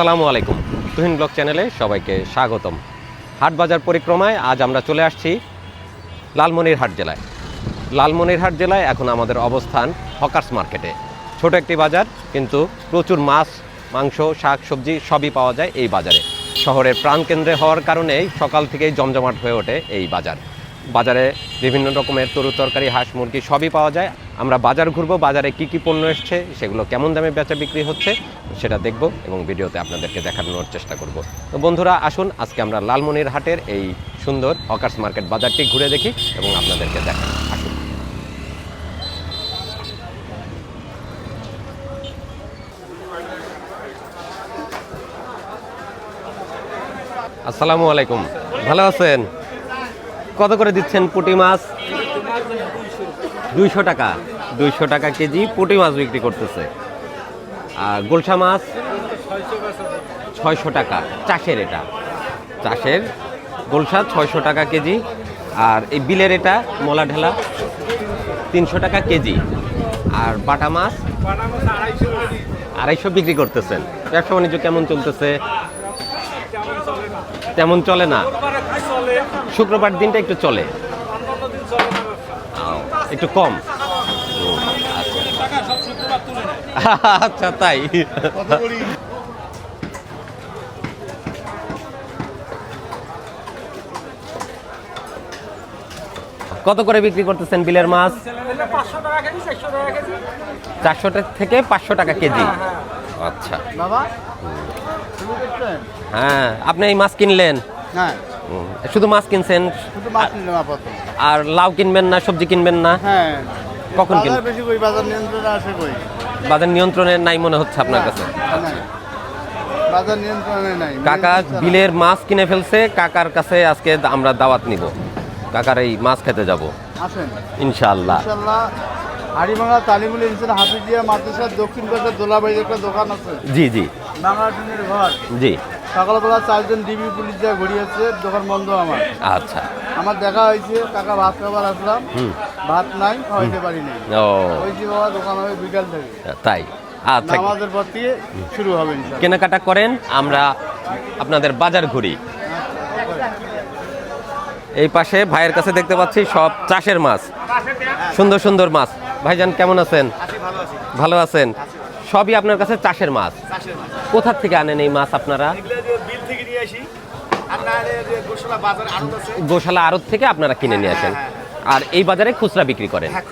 আসসালামু আলাইকুম। তুহিন ব্লগ চ্যানেলে সবাইকে স্বাগতম। হাট বাজার পরিক্রমায় আজ আমরা চলে আসছি লালমনিরহাট জেলায়। লালমনিরহাট জেলায় এখন আমাদের অবস্থান হকার্স মার্কেটে। ছোট একটি বাজার, কিন্তু প্রচুর মাছ, মাংস, শাক, সবজি সবই পাওয়া যায় এই বাজারে। শহরের প্রাণকেন্দ্রে হওয়ার কারণেই সকাল থেকেই জমজমাট হয়ে ওঠে এই বাজার। বাজারে বিভিন্ন রকমের তরু তরকারি, হাঁস, মুরগি সবই পাওয়া যায়। আমরা বাজার ঘুরবো, বাজারে কি কি পণ্য এসছে, সেগুলো কেমন দামে বেচা বিক্রি হচ্ছে, সেটা দেখব এবং ভিডিওতে আপনাদেরকে দেখানোর চেষ্টা করব। তো বন্ধুরা, আসুন, আজকে আমরা লালমনির হাটের এই সুন্দর হকার্স মার্কেট বাজারটি ঘুরে দেখি এবং আপনাদেরকে দেখাই। আসুন। আসসালামু আলাইকুম। ভালো আছেন? কত করে দিচ্ছেন পুঁটি মাছ? দুইশো টাকা দুইশো টাকা কেজি পুঁটি মাছ বিক্রি করতেছে। আর গোলসা মাছ ছয়শো টাকা, চাষের এটা। চাষের গোলসা ছয়শো টাকা কেজি, আর এই বিলের এটা মলা ঢেলা তিনশো টাকা কেজি। আর বাটা মাছ আড়াইশো বিক্রি করতেছেন। ব্যবসা বাণিজ্য কেমন চলতেছে? তেমন চলে না। শুক্রবার দিনটা একটু চলে। একটু কম। আচ্ছা। তাই। কত করে বিক্রি করতেছেন বিলের মাছ? চারশো থেকে পাঁচশো টাকা কেজি। আচ্ছা। হ্যাঁ আপনি এই মাছ কিনলেন? হ্যাঁ। শুধু মাছ কিনছেন? আর লাউ কিনবেন না সবজি কিনবেন না হ্যাঁ। কখন বেশি কই বাজার নিয়ন্ত্রণে আসে কই? বাজার নিয়ন্ত্রণে নাই মনে হচ্ছে আপনার কাছে? নাই। বাজার নিয়ন্ত্রণে নাই কাকা বিলের মাছ কিনে ফেলছে কাকার কাছে আজকে আমরা দাওয়াত নিব। কাকার এই মাছ খেতে যাব। আসেন। ইনশাআল্লাহ। তালিমুল ইনসান হাফিজিয়া মাদ্রাসার দক্ষিণ পাশে দোলাবাড়ির একটা দোকান আছে। জি জি। বাংলা ঘর। জি। সকালবেলা চারজন ডিবি পুলিশ যা ঘুরিয়েছে দোকান বন্ধ আমার। আচ্ছা। আমার দেখা হয়েছে কাকা ভাত খাবার আসলাম। ভাত নাই খাওয়াইতে পারি নাই। ও। ওই যে বাবা দোকান হবে বিকাল থেকে। তাই। আচ্ছা। নামাজের পর থেকে শুরু হবে কেনাকাটা করেন আমরা আপনাদের বাজার ঘুরি। এই পাশে ভাইয়ের কাছে দেখতে পাচ্ছি সব চাষের মাছ। সুন্দর সুন্দর মাছ। ভাইজান কেমন আছেন? ভালো আছেন? সবই আপনার কাছে চাষের মাছ? কোথার থেকে আনেন এই মাছ আপনারা? গোশালা আড়ত থেকে আপনারা কিনে নিয়ে আসেন। আর এই বাজারে খুচরা বিক্রি করেন? হ্যাঁ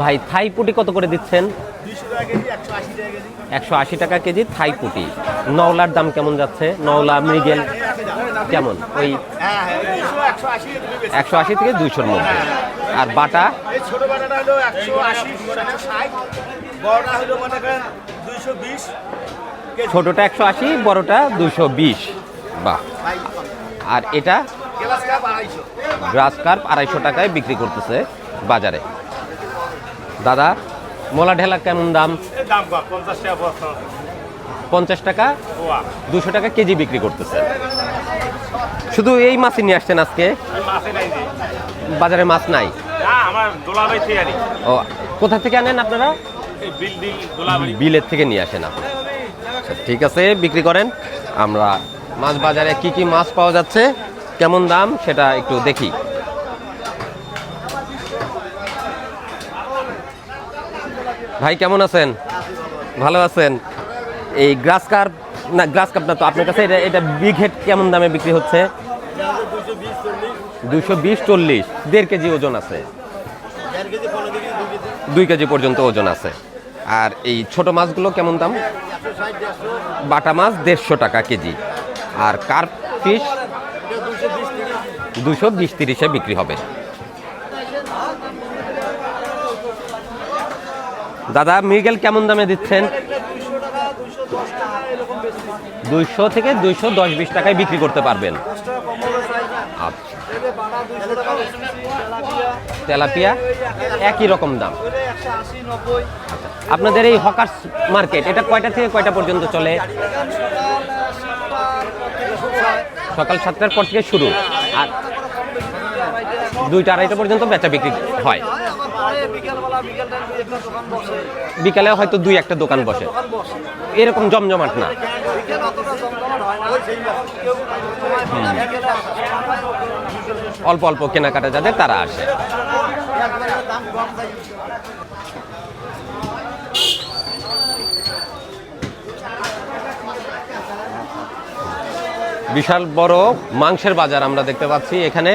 ভাই থাই পুটি কত করে দিচ্ছেন? একশো আশি টাকা কেজি। থাই পুটি। নওলার দাম কেমন যাচ্ছে? নওলা মৃগেল কেমন? ওই হ্যাঁ হ্যাঁ একশো আশি থেকে দুইশোর মধ্যে। আর বাটা? ছোট বাটাটা হলো একশো আশি বড়টা হলো মনে করেন দুইশো বিশ ছোটটা একশো আশি বড়টা দুশো বিশ। বাহ। আর এটা? গ্রাস কার্প আড়াইশো। টাকায় বিক্রি করতেছে বাজারে। দাদা মোলা ঢেলা কেমন দাম? পঞ্চাশ টাকা দুশো টাকা? কেজি বিক্রি করতেছে। শুধু এই মাছই নিয়ে আসছেন আজকে? বাজারে মাছ নাই? ও কোথা থেকে আনেন আপনারা? বিলের থেকে নিয়ে আসেন আপনি। আচ্ছা, ঠিক আছে বিক্রি করেন। আমরা মাছ বাজারে কি কি মাছ পাওয়া যাচ্ছে কেমন দাম সেটা একটু দেখি। ভাই কেমন আছেন? ভালো আছেন? এই গ্রাস কার্প না গ্রাস কাপ না তো আপনার কাছে এটা এটা বিগ হেড কেমন দামে বিক্রি হচ্ছে? দুশো বিশ চল্লিশ। দেড় কেজি ওজন আছে। দুই কেজি পর্যন্ত ওজন আছে। আর এই ছোট মাছগুলো কেমন দাম? বাটা মাছ দেড়শো টাকা কেজি। আর কার্প ফিশ দুশো বিশ তিরিশে বিক্রি হবে। দাদা, মৃগেল কেমন দামে দিচ্ছেন? দুইশো থেকে দুইশো দশ বিশ টাকায় বিক্রি করতে পারবেন। তেলাপিয়া একই রকম দাম। আপনাদের এই হকার্স মার্কেট এটা কয়টা থেকে কয়টা পর্যন্ত চলে? সকাল সাতটার পর থেকে শুরু। আর দুইটা আড়াইটা পর্যন্ত বেচা বিক্রি হয়। বিকালে হয়তো দুই একটা দোকান বসে। এরকম জমজমাট না। অল্প অল্প কেনাকাটা যাদের তারা আসে। বিশাল বড় মাংসের বাজার আমরা দেখতে পাচ্ছি। এখানে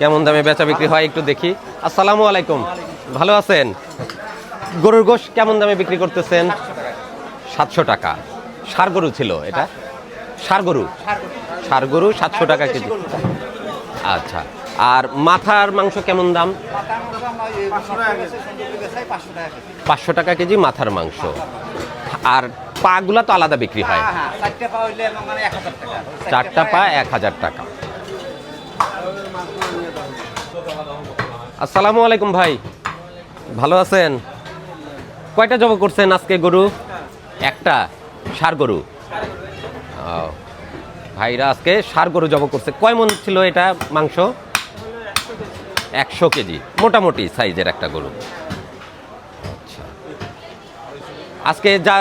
কেমন দামে বেচা বিক্রি হয় একটু দেখি। আসসালামু আলাইকুম। ভালো আছেন? গরুর গোশ কেমন দামে বিক্রি করতেছেন? সাতশো টাকা। সার গরু ছিল এটা? সার গরু? সার গরু সাতশো টাকা কেজি। আচ্ছা। আর মাথার মাংস কেমন দাম? পাঁচশো টাকা কেজি মাথার মাংস। আর পাগুলা তো আলাদা বিক্রি হয়। চারটা পা এক হাজার টাকা। আসসালামু আলাইকুম ভাই। ভালো আছেন? কয়টা জব করছেন আজকে গরু? একটা সার গরু। ও, ভাইরা আজকে সার গরু জব করছে। কয় মন ছিল এটা মাংস? একশো কেজি। মোটামুটি সাইজের একটা গরু। আচ্ছা। আজকে যা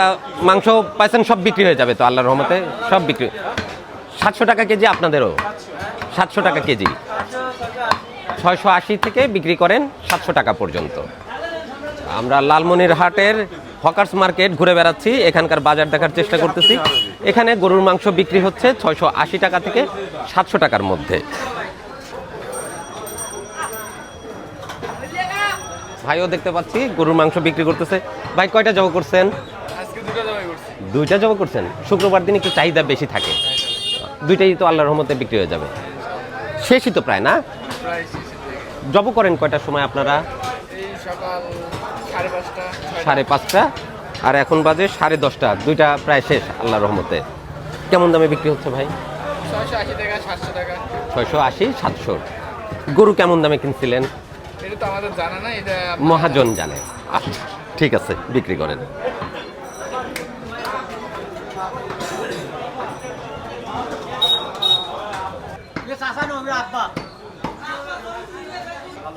মাংস পাইছেন সব বিক্রি হয়ে যাবে তো আল্লাহর রহমতে? সব বিক্রি। সাতশো টাকা কেজি আপনাদেরও? সাতশো টাকা কেজি। ছয়শো আশি থেকে বিক্রি করেন সাতশো টাকা পর্যন্ত। আমরা লালমনির হাটের হকার্স মার্কেট ঘুরে বেড়াচ্ছি। এখানকার বাজার দেখার চেষ্টা করতেছি। এখানে গরুর মাংস বিক্রি হচ্ছে ছয়শো আশি টাকা থেকে সাতশো টাকার মধ্যে। ভাইও দেখতে পাচ্ছি গরুর মাংস বিক্রি করতেছে। ভাই কয়টা জব করছেন? দুইটা জব করছেন? শুক্রবার দিন একটু চাহিদা বেশি থাকে। দুইটাই তো আল্লাহর রহমতে বিক্রি হয়ে যাবে। শেষই তো প্রায় না? জব করেন কয়টার সময় আপনারা? সাড়ে পাঁচটা। আর এখন বাজে সাড়ে দশটা। দুইটা প্রায় শেষ আল্লাহর রহমতে। কেমন দামে বিক্রি হচ্ছে ভাই? ছয়শো আশি সাতশো গরু কেমন দামে কিনছিলেন? মহাজন জানে। আচ্ছা ঠিক আছে বিক্রি করেন।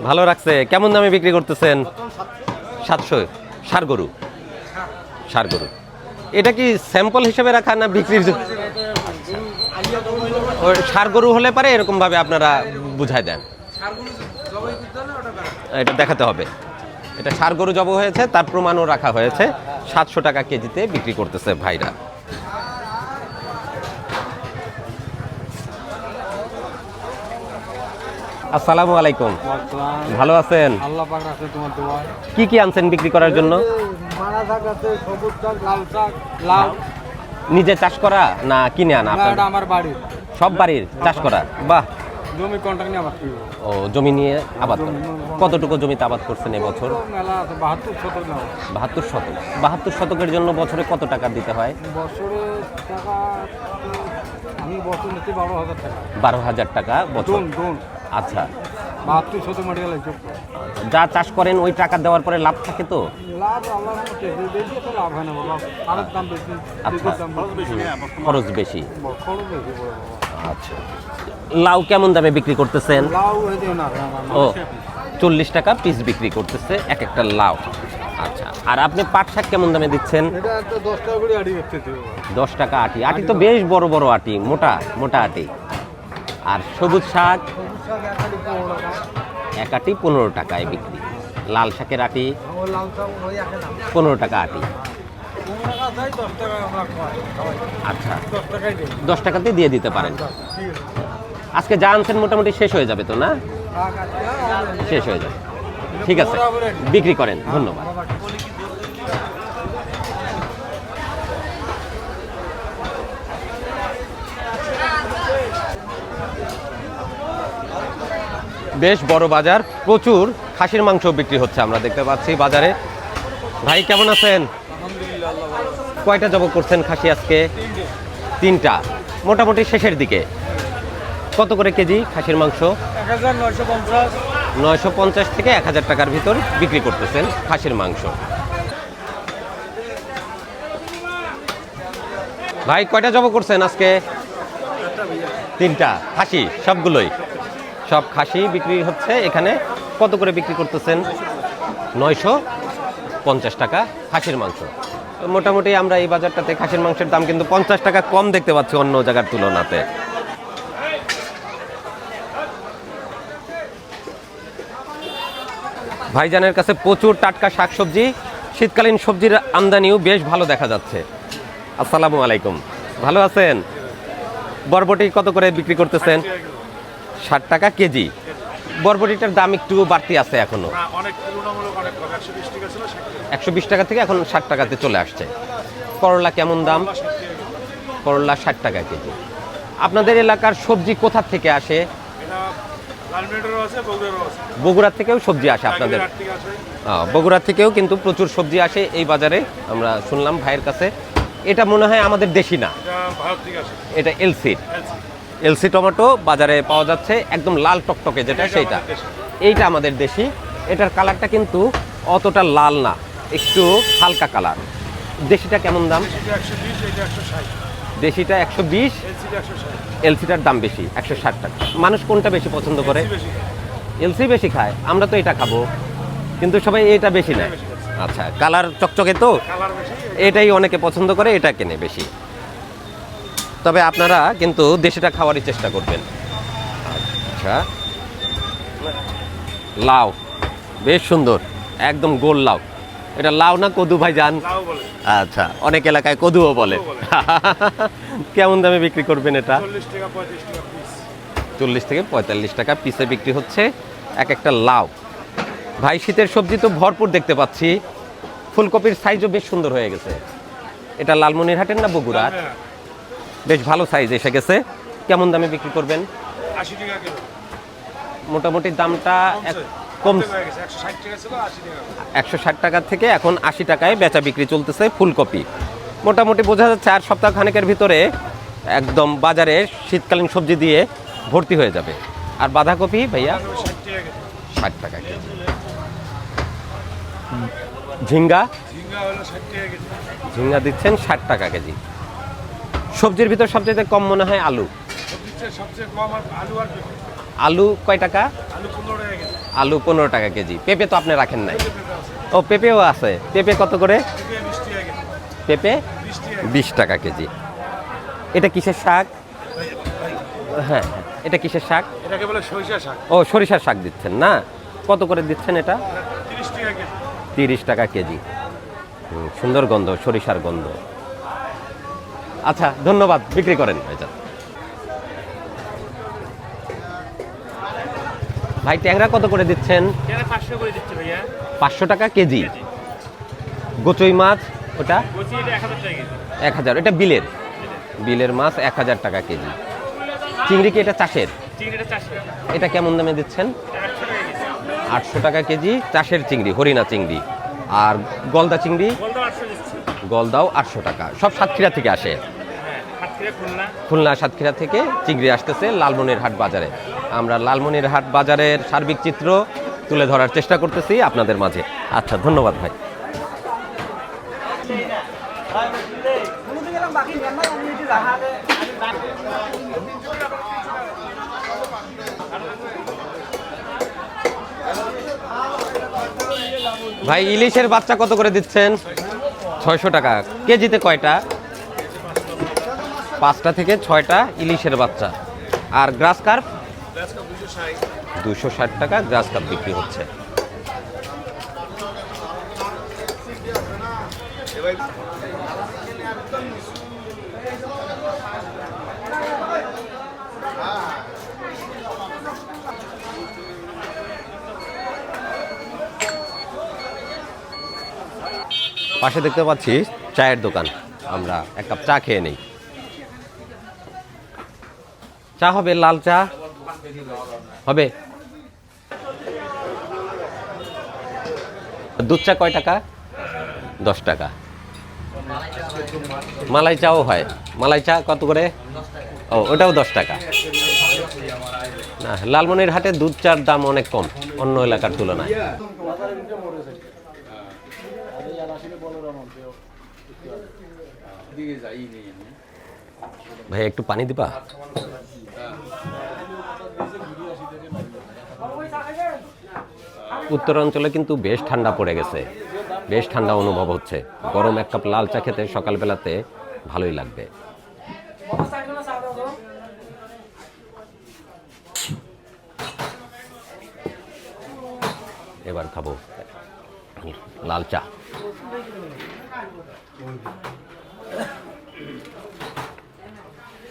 ভালো রাখছে। কেমন দামে বিক্রি করতেছেন? সাতশো। সার গরু। সার গরু। এটা কি স্যাম্পল হিসেবে রাখা না বিক্রির জন্য? সার গরু হলে পারে এরকমভাবে আপনারা বুঝাই দেন। এটা দেখাতে হবে। এটা সার গরু জব হয়েছে, তার প্রমাণও রাখা হয়েছে। সাতশো টাকা কেজিতে বিক্রি করতেছে ভাইরা। আসসালামু আলাইকুম। ভালো আছেন? কি কি আনছেন বিক্রি করার জন্য? নিজে চাষ করা না কিনে আনা আপনার? আমার বাড়ি সব বাড়ির চাষ করা? বাহ। জমি কন্ট্রাক্ট নিয়ে প্রিয় ও জমি নিয়ে আবাদ কতটুকু জমিতে আবাদ করছেন এবছর মেলা আছে বাহাত্তর শতক না বাহাত্তর শতক। বাহাত্তর শতকের জন্য বছরে কত টাকা দিতে হয়? বছরে টাকা আমি বছর নিতে বারো হাজার টাকা। বারো হাজার টাকা বছর। আচ্ছা। বাহাত্তর শত মেডিকেল যা চাষ করেন ওই টাকা দেওয়ার পরে লাভ থাকে তো? লাভ লাভ হয় না বাবা। আরেক দাম বেশি আচ্ছা। খরচ বেশি খরচ বেশি। আচ্ছা। লাউ কেমন দামে বিক্রি করতেছেন? লাউ হয়ে ও চল্লিশ টাকা পিস বিক্রি করতেছে এক একটা লাউ। আচ্ছা। আর আপনি পাট শাক কেমন দামে দিচ্ছেন? দশ টাকা আটি আটি। তো বেশ বড় বড় আটি মোটা মোটা আটি। আর সবুজ শাক? এক আটি পনেরো টাকায় বিক্রি। লাল শাকের আটি পনেরো টাকা আটি। আচ্ছা দশ টাকাতে দিয়ে দিতে পারেন। আজকে যা আনছেন মোটামুটি শেষ হয়ে যাবে তো, না? শেষ হয়ে যাবে। ঠিক আছে, বিক্রি করেন, ধন্যবাদ। বেশ বড় বাজার, প্রচুর খাসির মাংস বিক্রি হচ্ছে আমরা দেখতে পাচ্ছি বাজারে। ভাই, কেমন আছেন? কয়টা জব করছেন খাসি আজকে? তিনটা। মোটামুটি শেষের দিকে। কত করে কেজি খাসির মাংস? নয়শো পঞ্চাশ থেকে এক হাজার টাকার ভিতর বিক্রি করতেছেন খাসির মাংস। ভাই, কয়টা জব করছেন আজকে? তিনটা। খাসি, সবগুলোই? সব খাসি বিক্রি হচ্ছে। এখানে কত করে বিক্রি করতেছেন? নয়শো পঞ্চাশ টাকা খাসির মাংস। মোটামুটি আমরা এই বাজারটাতে খাসির মাংসের দাম কিন্তু পঞ্চাশ টাকা কম দেখতে পাচ্ছি অন্য জায়গার তুলনাতে। ভাইজানের কাছে প্রচুর টাটকা শাকসবজি, শীতকালীন সবজির আমদানিও বেশ ভালো দেখা যাচ্ছে। আসসালামু আলাইকুম। ভালো আছেন? বরবটি কত করে বিক্রি করতেছেন? ষাট টাকা কেজি। বরবটিটার দাম একটু বাড়তি আছে এখনও। একশো বিশ টাকা থেকে এখন ষাট টাকাতে চলে আসছে। করলা কেমন দাম? করলা ষাট টাকা কেজি। আপনাদের এলাকার সবজি কোথা থেকে আসে? বগুড়া থেকেও সবজি আসে আপনাদের? বগুড়া থেকেও কিন্তু প্রচুর সবজি আসে এই বাজারে আমরা শুনলাম ভাইয়ের কাছে। এটা মনে হয় আমাদের দেশি না? এটা এলসির। এলসি টমেটো বাজারে পাওয়া যাচ্ছে একদম লাল টকটকে যেটা সেইটা। এইটা আমাদের দেশি। এটার কালারটা কিন্তু অতটা লাল না একটু হালকা কালার। দেশিটা কেমন দাম? দেশিটা একশো বিশ এলসিটার দাম বেশি একশো ষাট টাকা। মানুষ কোনটা বেশি পছন্দ করে? এলসি বেশি খায় আমরা তো এটা খাব। কিন্তু সবাই এটা বেশি নেয়। আচ্ছা কালার চকচকে তো? এটাই অনেকে পছন্দ করে এটা কেনে বেশি। তবে আপনারা কিন্তু দেশিটা খাওয়ারই চেষ্টা করবেন। আচ্ছা। লাউ। বেশ সুন্দর। একদম গোল লাউ। এটা লাউ না কদু ভাই যান আচ্ছা অনেক এলাকায় কদুও বলে। কেমন দামে বিক্রি করবেন এটা? চল্লিশ থেকে পঁয়তাল্লিশ টাকা পিসে বিক্রি হচ্ছে এক একটা লাউ। ভাই শীতের সবজি তো ভরপুর দেখতে পাচ্ছি। ফুলকপির সাইজও বেশ সুন্দর হয়ে গেছে। এটা লালমনিরহাটের না বগুড়ার? হ্যাঁ। বেশ ভালো সাইজ এসে গেছে। কেমন দামে বিক্রি করবেন? আশি টাকা মোটামুটি দামটা কমছে। কম একশো ষাট টাকা থেকে এখন আশি টাকায় বেচা বিক্রি চলতেছে ফুলকপি। মোটামুটি বোঝা যাচ্ছে আর সপ্তাহ খানেকের ভিতরে একদম বাজারে শীতকালীন সবজি দিয়ে ভর্তি হয়ে যাবে। আর বাঁধাকপি ভাইয়া? ষাট টাকা কেজি। ঝিঙ্গা? ঝিঙ্গা দিচ্ছেন ষাট টাকা কেজি। সবজির ভিতর সবচেয়ে কম মনে হয় আলু। আলু কয় টাকা? আলু পনেরো টাকা কেজি। পেঁপে তো আপনি রাখেন নাই। ও পেঁপেও আছে। পেঁপে কত করে? পেঁপে বিশ টাকা কেজি। বিশ টাকা এটা কিসের শাক? হ্যাঁ এটা কিসের শাক? এটাকে বলে সরিষা শাক। ও সরিষার শাক দিচ্ছেন না? কত করে দিচ্ছেন এটা? তিরিশ টাকা কেজি। তিরিশ টাকা কেজি। সুন্দর গন্ধ সরিষার গন্ধ। আচ্ছা ধন্যবাদ বিক্রি করেন। ভাই ট্যাংরা কত করে দিচ্ছেন? পাঁচশো টাকা কেজি? গোচই মাছ ওটা? এক হাজার এটা বিলের? বিলের। মাছ এক হাজার টাকা কেজি। চিংড়ি কি এটা চাষের? এটা কেমন দামে দিচ্ছেন? আটশো টাকা কেজি। চাষের চিংড়ি হরিণা চিংড়ি। আর গলদা চিংড়ি? গলদাও আটশো টাকা। সব সাতক্ষীরা থেকে আসে। খুলনা, সাতক্ষীরা থেকে চিংড়ি আসতেছে লালমনির হাট বাজারে। আমরা লালমনির হাট বাজারের সার্বিক চিত্র তুলে ধরার চেষ্টা করতেছি আপনাদের মাঝে। আচ্ছা ধন্যবাদ ভাই। ভাই, ইলিশের বাচ্চা কত করে দিচ্ছেন? ছয়শো টাকা। কেজিতে কয়টা? পাঁচটা থেকে ছয়টা ইলিশের বাচ্চা। আর গ্রাস কার্প? দুশো ষাট টাকা গ্রাস কার্প বিক্রি হচ্ছে। পাশে দেখতে পাচ্ছি চায়ের দোকান। আমরা এক কাপ চা খেয়ে নেই। চা হবে, লাল চা। হবে। দুধ চা কয় টাকা? দশ টাকা। মালাই চাও হয়। মালাই চা কত করে? ও, ওটাও দশ টাকা। না লালমনির হাটে দুধ চার দাম অনেক কম, অন্য এলাকার তুলনায়। ভাই, একটু পানি দিবা? উত্তরাঞ্চলে কিন্তু বেশ ঠান্ডা পড়ে গেছে। বেশ ঠান্ডা অনুভব হচ্ছে। গরম এক কাপ লাল চা খেতে সকালবেলাতে ভালোই লাগবে। এবার খাব লাল চা।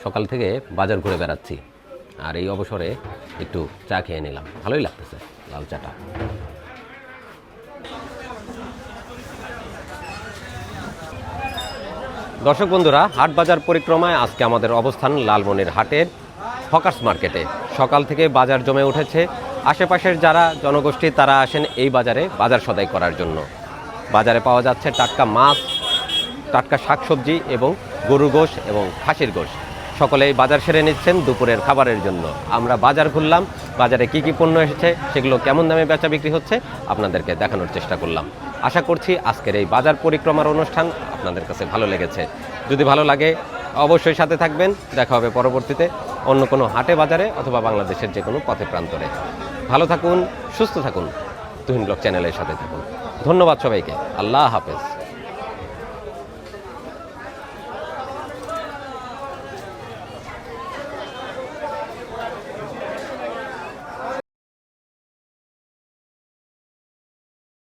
সকাল থেকে বাজার ঘুরে বেড়াচ্ছি। আর এই অবসরে একটু চা খেয়ে নিলাম। ভালোই লাগতেছে, লাল চাটা। দর্শক বন্ধুরা, হাট বাজার পরিক্রমায় আজকে আমাদের অবস্থান লালমনির হাটের হকার্স মার্কেটে। সকাল থেকে বাজার জমে উঠেছে। আশেপাশের যারা জনগোষ্ঠী, তারা আসেন এই বাজারে বাজার সদাই করার জন্য। বাজারে পাওয়া যাচ্ছে টাটকা মাছ টাটকা শাকসবজি এবং গরুর গোশ এবং খাসির গোশ। সকলেই বাজার সেরে নিচ্ছেন দুপুরের খাবারের জন্য। আমরা বাজার ঘুরলাম, বাজারে কি কি পণ্য এসেছে, সেগুলো কেমন দামে বেচা বিক্রি হচ্ছে আপনাদেরকে দেখানোর চেষ্টা করলাম। আশা করছি আজকের এই বাজার পরিক্রমার অনুষ্ঠান আপনাদের কাছে ভালো লেগেছে। যদি ভালো লাগে, অবশ্যই সাথে থাকবেন। দেখা হবে পরবর্তীতে অন্য কোনো হাটে, বাজারে অথবা বাংলাদেশের যে কোনো পথে প্রান্তরে। ভালো থাকুন, সুস্থ থাকুন। তুহিন ব্লগ চ্যানেলের সাথে থাকুন। ধন্যবাদ সবাইকে। আল্লাহ হাফেজ।